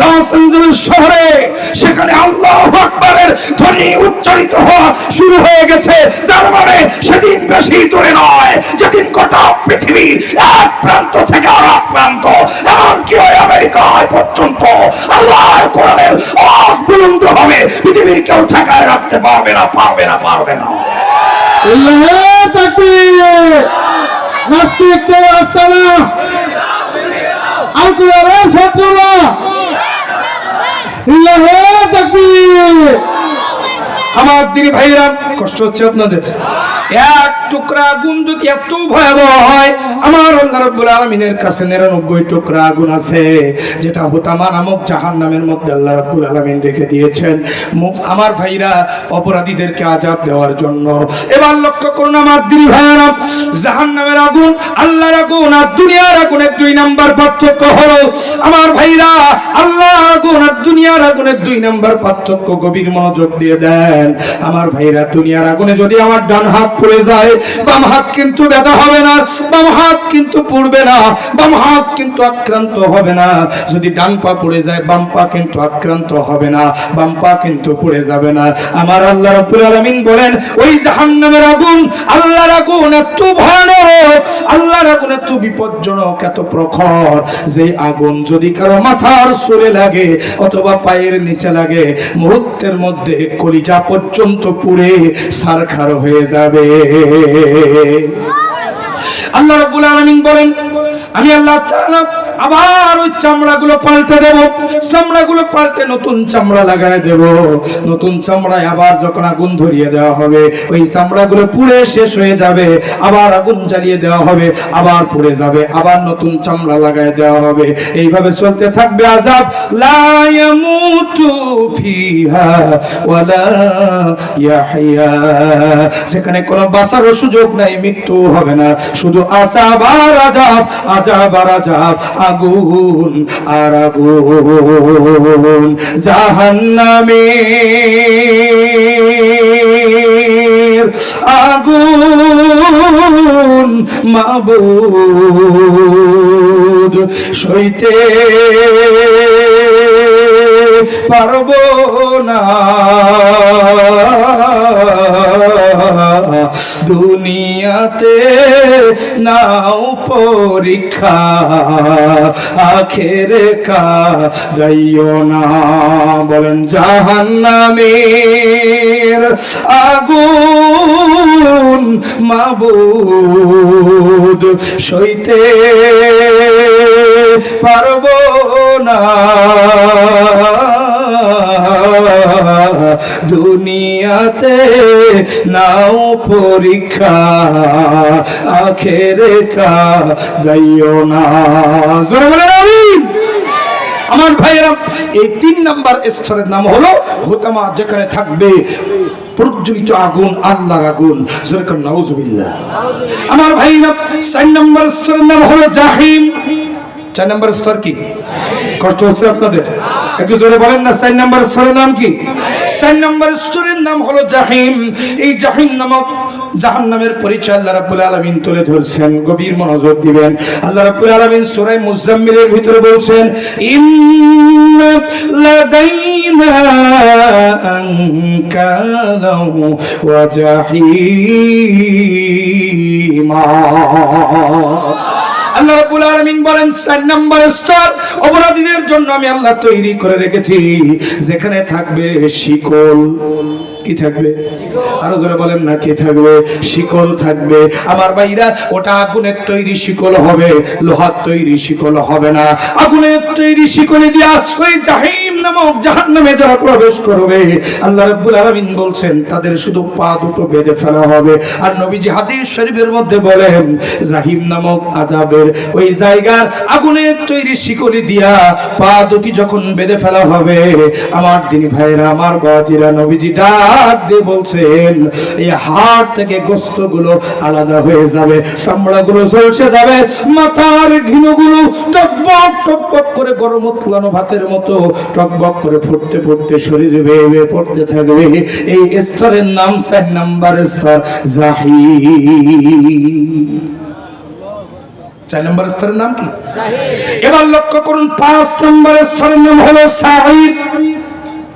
Los Angeles শহরে, সেখানে আল্লাহ আকবরের ধ্বনি উচ্চারিত হওয়া শুরু হয়ে গেছে। তার মানে সেদিন বেশি দূরে নয়, যেদিন গোটা পৃথিবী এক প্রান্ত থেকে আর এক প্রান্ত, এমনকি ওই আমেরিকায় পর্যন্ত আল্লাহর কোরআনের আওয়াজ হবে, পৃথিবীর কেউ ঠেকায় রাখতে পারবে না পারবে না পারবে না। নাস্তিক তো আস্তানা আল কোরআনের ছাত্ররা আল্লাহ তাকবীর আমার দিদি ভাইরা কষ্ট হচ্ছে আপনাদের। এক টুকরা আগুন যদি এত ভয়াবহ হয়, আমার আল্লাহ রাব্বুল আলামিনের কাছে 99 টুকরা আগুন আছে, যেটা হোতামা নামক জাহান্নামের মধ্যে আল্লাহ রাব্বুল আলামিন রেখে দিয়েছেন। আমার ভাইরা, অপরাধীদেরকে আযাব দেওয়ার জন্য। এবার লক্ষ্য করুন আমার দিদি ভাইরা জাহান্নামের আগুন আল্লাহর আগুন আর দুনিয়ার আগুনের দুই নাম্বার পার্থক্য হলো, আমার ভাইরা আল্লাহ আগুন আর দুনিয়ার আগুনের দুই নাম্বার পার্থক্য গভীর মনোযোগ দিয়ে দেন, আমার ভাইরা দুনিয়ার আগুনে যদি আমার ডান হাত পড়ে যায়, বাম হাত কিন্তু ব্যথা হবে না, বাম হাত কিন্তু পড়বে না, বাম হাত কিন্তু আক্রান্ত হবে না। যদি ডান পা পড়ে যায়, বাম পা কিন্তু আক্রান্ত হবে না, বাম পা কিন্তু পড়ে যাবে না। আমার আল্লাহ রাব্বুল আলামিন বলেন, ওই জাহান্নামের আগুন আল্লাহর আগুন এত ভয়ানক, আল্লাহর আগুন এত বিপজ্জনক, এত প্রখর, যে আগুন যদি কারও মাথার চুলে লাগে অথবা পায়ের নিচে লাগে, মুহূর্তের মধ্যে কলিজা পর্যন্ত পুড়ে সারখার হয়ে যাবে। আল্লাহ রাব্বুল আলামিন বলেন আমি আল্লাহ তাআলা আবার ওই চামড়াগুলো পাল্টে দেব। চামড়াগুলো পাল্টে নতুন চামড়া লাগায় দেব। নতুন চামড়ায় আবার যখন আগুন ধরিয়ে দেওয়া হবে, ওই চামড়াগুলো পুড়ে শেষ হয়ে যাবে। আবার আগুন জ্বালিয়ে দেওয়া হবে, আবার পুড়ে যাবে, আবার নতুন চামড়া লাগায় দেওয়া হবে। এইভাবে চলতে থাকবে ইয়াহইয়া। সেখানে কোনো বাঁচারও সুযোগ নাই মৃত্যু হবে না। শুধু আযাব আর আযাব আযাব আর আযাব। আগুন আর আগুন জাহান্নামে। আগুন মাবুদ সইতে পারব না। দুনিয়াতে নাও পরীক্ষা আখেরে কা দাইও না। বলেন জাহান্নামের আগুন মাবুদ সইতে পারব না। দুনিয়াতে নাও পরীক্ষা, আখেরে কা না। আমার ভাইয়েরা, এই তিন নাম্বার স্তরের নাম হলো হোতামা, যেখানে থাকবে প্রজ্বলিত আগুন, আল্লাহর আগুন। যেরকম নাউজুবিল্লাহ। আমার ভাইয়েরা, চার নাম্বার স্তরের নাম হলো জাহিম। চার নাম্বার স্তর কি? কষ্ট হচ্ছে আপনাদের? একটু জোরে বলেন না, চার নাম্বার স্তরের নাম কি? চার নাম্বার স্তরের নাম হলো জাহিম। এই জাহিম নামক জাহান্নামের পরিচয় আল্লাহ তুলে ধরছেন, গভীর মনোযোগ দিবেন। আল্লাহ মুজাম্মিলের ভিতরে বলছেন, ইন্না জাহিমা। আল্লাহ রাব্বুল আলামিন বলেন, চার নাম্বার স্তর অপরাধীদের জন্য আমি আল্লাহ তৈরি করে রেখেছি। যেখানে থাকবে শিকল। কি থাকবে? আরও জোরে বলেন না, কি থাকবে? শিকল থাকবে। আমার ভাইরা, ওটা আগুনের তৈরি শিকল হবে, লোহার তৈরি শিকল হবে না। আগুনের তৈরি শিকলে দিয়া ওই জাহিম নামক জাহান্নামে যারা প্রবেশ করবে, আল্লাহ রাব্বুল আলামিন বলছেন, তাদের শুধু পা দুটো বেঁধে ফেলা হবে। আর নবীজি হাদিস শরীফের মধ্যে বলেন, জাহিম নামক আযাবের ওই জায়গার আগুনের তৈরি দিয়া পা দুটি যখন বেঁধে ফেলা হবে, আমার ভাইরা আমার বাজিরা নবীজি ডাক দিয়ে বলছেন, এই হাড় থেকে আলাদা হয়ে যাবে, চামড়াগুলো ঝলসে যাবে, মাথার ঘিনুগুলো টকবক টকবক করে গরম উতলানো ভাতের মতো টকবক করে ফুটতে ফুটতে শরীরে বেয়ে বেয়ে পড়তে থাকবে। এই স্তরের নাম চার নাম্বার স্তর জাহি চার নম্বর স্তরের নাম কি? এবার লক্ষ্য করুন পাঁচ নম্বর স্তরের নাম হলো সাহির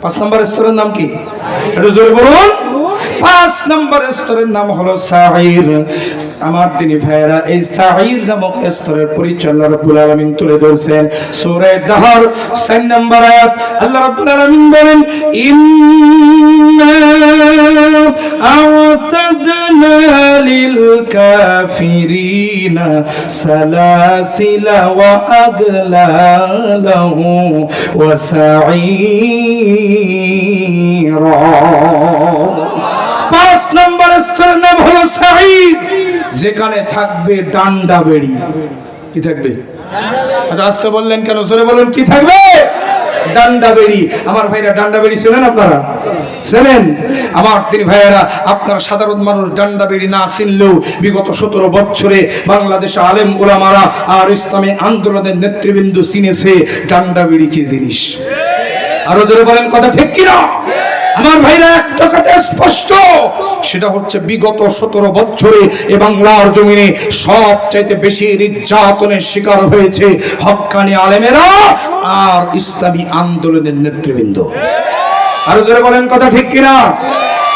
পাঁচ নম্বর স্তরের নাম কি? একটু জোরে বলুন। পাঁচ নম্বর স্তরের নাম হলো সাহির আমার তিনি ভাইয়েরা, এই সাহির নামক স্তরের আল্লাহ রাব্বুল আলামিন তুলে ধরছেন। সূরা দাহর 4 নম্বর আল্লাহ রাব্বুল আলামিন বলেন সালাসিলা ওয়া আগলালাহু ওয়া সাঈরা. পাঁচ নম্বর স্তরের নাম হলো যেখানে থাকবে ডান্ডা বেড়ি। কি থাকবে? আচ্ছা, আস্তে বললেন কেন? জোরে বলুন কি থাকবে? আমার আমার ভাইয়েরা আপনারা সাধারণ মানুষ না বিগত সতেরো আলেম ওলামারা আর ইসলামী আন্দোলনের নেতৃবৃন্দ চিনেছে ডান্ডা বেড়ি কি জিনিস। আরও জোরে বলেন কথা ঠিক কিনা? আমার ভাইরা একটা কথা স্পষ্ট। সেটা হচ্ছে বিগত সতেরো বছরে এ বাংলার জমিনে সব চাইতে বেশি নির্যাতনের শিকার হয়েছে হক্কানি আলেমেরা আর ইসলামী আন্দোলনের নেতৃবৃন্দ। আরও জোরে বলেন কথা ঠিক কিনা?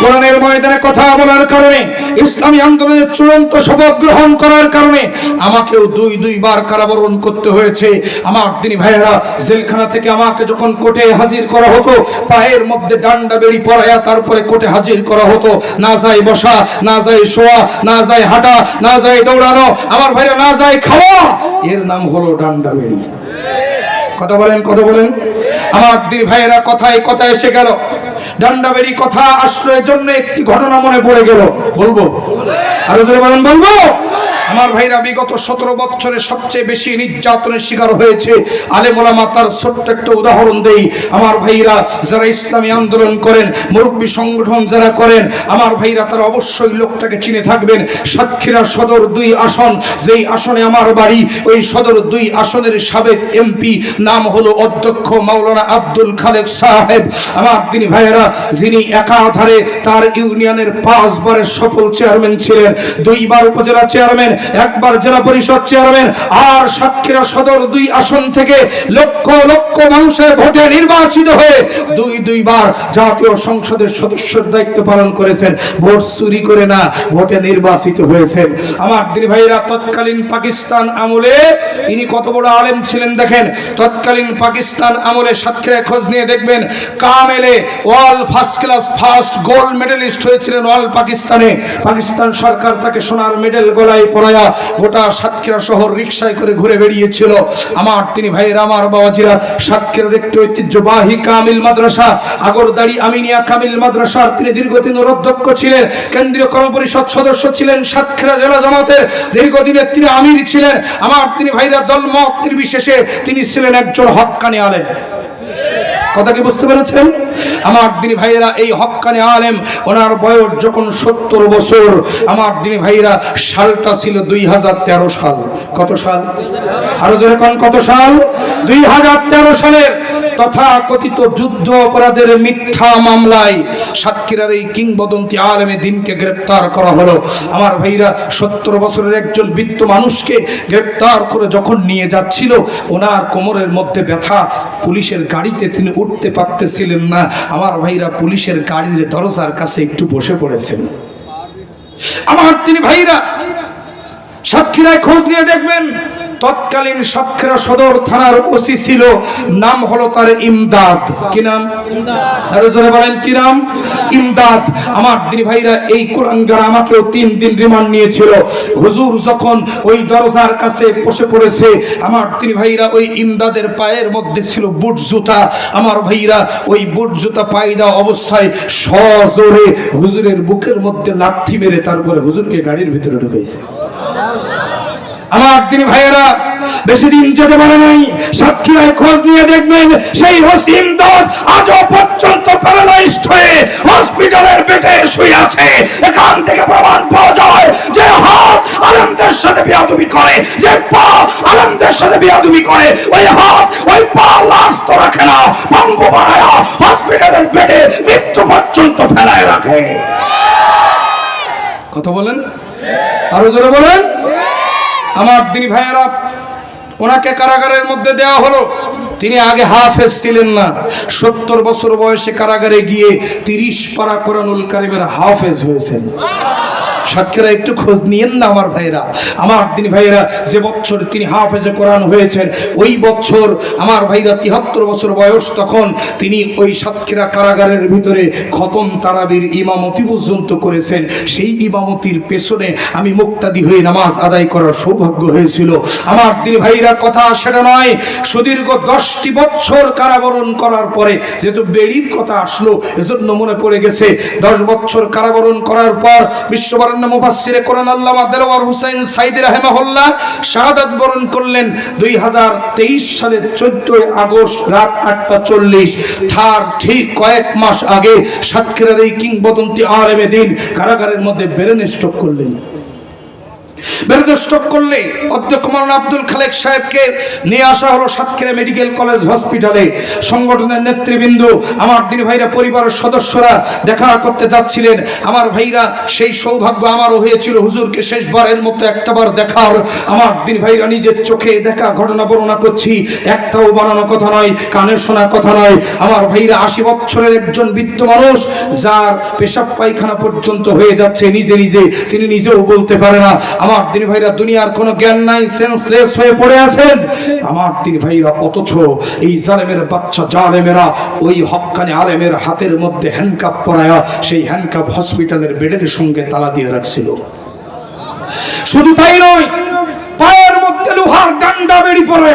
কোরআনের ময়দানে কথা বলার কারণে, ইসলামী আন্দোলনের চূড়ান্ত শপথ গ্রহণ করার কারণে আমাকেও দুই, দুইবার কারাবরণ করতে হয়েছে। আমার তিনি ভাইয়েরা, জেলখানা থেকে আমাকে যখন কোর্টে হাজির করা হতো, পায়ের মধ্যে ডান্ডা বেড়ি পরাইয়া তারপরে কোর্টে হাজির করা হতো। না যায় বসা, না যায় শোয়া, না যায় হাঁটা, না যায় দৌড়ানো। আমার ভাইরা, না যায় খাওয়া। এর নাম হলো ডান্ডা বেড়ি। কথা বলেন কথা বলেন। আমার দিন ভাইয়েরা কথায় কথা এসে গেল। ডান্ডাবেরি কথা আশ্রয়ের জন্য একটি ঘটনা মনে পড়ে গেল। বলব? আরও ধরে বলেন, বলব? আমার ভাইরা বিগত সতেরো বছরে সবচেয়ে বেশি নির্যাতনের শিকার হয়েছে। আলে আলেমোলামা তার ছোট্ট একটা উদাহরণ দেই। আমার ভাইরা যারা ইসলামী আন্দোলন করেন, মুরব্বী সংগঠন যারা করেন, আমার ভাইরা তারা অবশ্যই লোকটাকে চিনে থাকবেন। সাতক্ষীরা সদর দুই আসন, যেই আসনে আমার বাড়ি, ওই সদর দুই আসনের সাবেক এমপি নাম হলো অধ্যক্ষ মাওলানা আব্দুল খালেক সাহেব। আমার তিনি ভাইয়েরা, যিনি একাধারে তার ইউনিয়নের পাঁচবারের সফল চেয়ারম্যান ছিলেন। দুইবার উপজেলা চেয়ারম্যান একবার জেলা পরিষদ চেয়ারম্যান আর সাতক্ষীরা সদর দুই আসন থেকে লক্ষ লক্ষ মানুষের ভোটে নির্বাচিত হয়ে দুই দুইবার জাতীয় সংসদের সদস্যের দায়িত্ব পালন করেছেন। ভোট চুরি করে না, ভোটে নির্বাচিত হয়েছেন। আমার দিদি ভাইরা, তৎকালীন পাকিস্তান আমলে ইনি কত বড় আলেম ছিলেন দেখেন। তৎকালীন পাকিস্তান আমলে সাতক্ষীরায় খোঁজ নিয়ে দেখবেন, কামেলে ওয়াল first class, first gold medalist হয়েছিলেন ওয়াল পাকিস্তানে। পাকিস্তান সরকার তাকে সোনার মেডেল গলায় পরায়া গোটা সাতক্ষীরা শহর রিক্সায় করে ঘুরে বেরিয়েছিল আমার তিনি ভাইয়ের, আমার বাবাজিরা সাতক্ষীরার একটি ঐতিহ্যবাহী কামিল মাদ্রাসা, আগরদাড়ি আমিনিয়া কামিল মাদ্রাসার তিনি দীর্ঘদিনের অধ্যক্ষ ছিলেন। কেন্দ্রীয় কর্মপরিষদ সদস্য ছিলেন সাতক্ষীরা জেলা জামাতের। দীর্ঘদিনের তিনি আমির ছিলেন। আমার তিনি ভাইরা দলমত নির্বিশেষে তিনি ছিলেন একজন হক্কানি আলেম। কথা কি বুঝতে পেরেছেন? আমার দিনী ভাইয়েরা, এই হক্কানে আলেম, ওনার বয়স যখন সত্তর বছর, আমার দিনী ভাইয়েরা, সালটা ছিল দুই হাজার তেরো সাল। কত সাল? আরও জোরে কোন, কত সাল? দুই হাজার তেরো সালের যুদ্ধ অপরাধের মিথ্যা মামলায় সাতক্ষীরার এই কিংবদন্তি আলেমে দিনকে গ্রেপ্তার করা হলো। আমার ভাইরা, সত্তর বছরের একজন বৃদ্ধ মানুষকে গ্রেপ্তার করে যখন নিয়ে যাচ্ছিল, ওনার কোমরের মধ্যে ব্যথা, পুলিশের গাড়িতে তিনি উঠতে পারতেছিলেন না। আমার ভাইরা পুলিশের গাড়ির দরজার কাছে একটু বসে পড়েছেন। আমার তিনি ভাইরা, সাতক্ষীরায় খোঁজ নিয়ে দেখবেন। তৎকালীন সাতক্ষীরা সদর থানার ওসি ছিল নাম হলো তার ইমদাদ। কি নাম? আরও জোরে বলেন কি নাম? ইমদাদ। আমার দিনী ভাইরা এই কোরআনগার আমাকেও তিন দিন রিমান্ড নিয়েছিল। হুজুর যখন ওই দরজার কাছে বসে পড়েছে আমার তিনি ভাইরা ওই ইমদাদের পায়ের মধ্যে ছিল বুট জুতা। আমার ভাইরা ওই বুট জুতা পায়ে দেওয়া অবস্থায় সজোরে হুজুরের বুকের মধ্যে লাথি মেরে তারপরে হুজুরকে গাড়ির ভিতরে ঢুকাইছে। আমার দিন ভাইয়েরা, বেশি দিন যেতে পারে নাই, সাতক্ষীরায় খোঁজ নিয়ে দেখবেন সেই হসিম দত আজও পর্যন্ত প্যারালাইজড হয়ে হসপিটালের বেডে শুয়ে আছে। এখান থেকে প্রমাণ পাওয়া যায় যে হাত আলমদের সাথে বিয়াদুবি করে, যে পা আলমদের সাথে বিয়াদুবি করে, ওই হাত, ওই পা লাশ তো রাখে না, পঙ্গু বানায়া হসপিটালের বেডে মৃত্যু পর্যন্ত ফেলায় রাখে। কথা বলেন? আরও জোরে বলেন? আমার দিনী ভাইয়েরা, ওনাকে কারাগারের মধ্যে দেওয়া হলো। তিনি আগে হাফেজ ছিলেন না। সত্তর বছর বয়সে কারাগারে গিয়ে তিরিশ পারা কোরআনুল কারিমের হাফেজ হয়েছেন। সাতক্ষীরা একটু খোঁজ নিয়েন না আমার ভাইরা। আমার তিনি ভাইয়েরা, যে বছর তিনি হাফেজে কোরআন হয়েছেন, ওই বছর আমার ভাইরা তিহাত্তর বছর বয়স তখন তিনি ওই সাতক্ষীরা কারাগারের ভিতরে খতম তারাবির ইমামতি পর্যন্ত করেছেন। সেই ইমামতির পেছনে আমি মুক্তাদি হয়ে নামাজ আদায় করার সৌভাগ্য হয়েছিল। আমার দিনী ভাইরা, কথা সেটা নয়, সুদীর্ঘ দশটি বছর কারাবরণ করার পরে যেহেতু বেড়ির কথা আসলো, এজন্য মনে পড়ে গেছে, দশ বছর কারাবরণ করার পর মুবাসিরে কোরআন আল্লামা দেলোয়ার সাইদি শাহাদাত বরণ করলেন দুই হাজার তেইশ সালের চোদ্দই আগস্ট রাত আটটা চল্লিশ। তার ঠিক কয়েক মাস আগে সাতক্ষীরার এই কিংবদন্তি আলেমে দিন কারাগারের মধ্যে বেরেনে স্ট্রোক করলেন। বেরোতে স্ট্রোক করলে অধ্যক্ষ আব্দুল খালেক সাহেবকে নিয়ে আসা হলো সাতক্ষীরা মেডিকেল কলেজ হসপিটালে। সংগঠনের নেতৃবৃন্দ, আমার দিন ভাইরা পরিবারের সদস্যরা দেখা করতে যাচ্ছিলেন। আমার ভাইরা সেই সৌভাগ্য আমারও হয়েছিল হুজুরকে শেষবারের মতো একটাবার দেখার। আমার দিন ভাইরা নিজের চোখে দেখা ঘটনা বর্ণনা করছি। একটাও বানানো কথা নয়, কানে শোনা কথা নয়। আমার ভাইরা আশি বছরের একজন বৃদ্ধ মানুষ, যার পেশাব পায়খানা পর্যন্ত হয়ে যাচ্ছে, নিজে নিজে। তিনি নিজেও বলতে পারে না, আমার দিনী ভাইরা, দুনিয়ার কোনো জ্ঞান নাই সেন্সলেস হয়ে পড়ে আছেন। আমার দিন ভাইরা, অথচ এই জালেমের বাচ্চা জালেমেরা ওই হকানে আলেমের হাতের মধ্যে হ্যান্ডকাপ পরায়া সেই হ্যান্ডকাপ হসপিটালের বেডের সঙ্গে তালা দিয়ে রাখছিল। শুধু তাই নয় পায়ের মধ্যে লোহার ডান্ডা বেড়ি পড়ে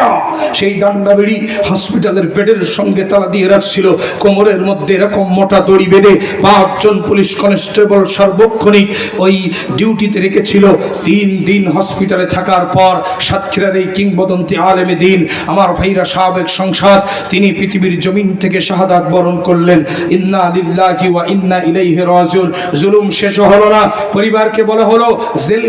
সেই ডান্ডা বেড়ি হসপিটালের বেডের সঙ্গে তালা দিয়ে রাখছিল। কোমরের মধ্যে এরকম মোটা দড়ি বেঁধে পাঁচজন পুলিশ কনস্টেবল সার্বক্ষণিক ওই ডিউটিতে রেখেছিল। তিন দিন হসপিটালে থাকার পর সাতক্ষীরার এই কিংবদন্তি আলেমে দিন, আমার ভাইরা সাবেক সংসদ, তিনি পৃথিবীর জমিন থেকে শাহাদাত বরণ করলেন। ইন্না লিল্লাহি ওয়া ইন্না ইলাইহি রাজিউন। জুলুম শেষ হলো না। পরিবারকে বলা হলো জেল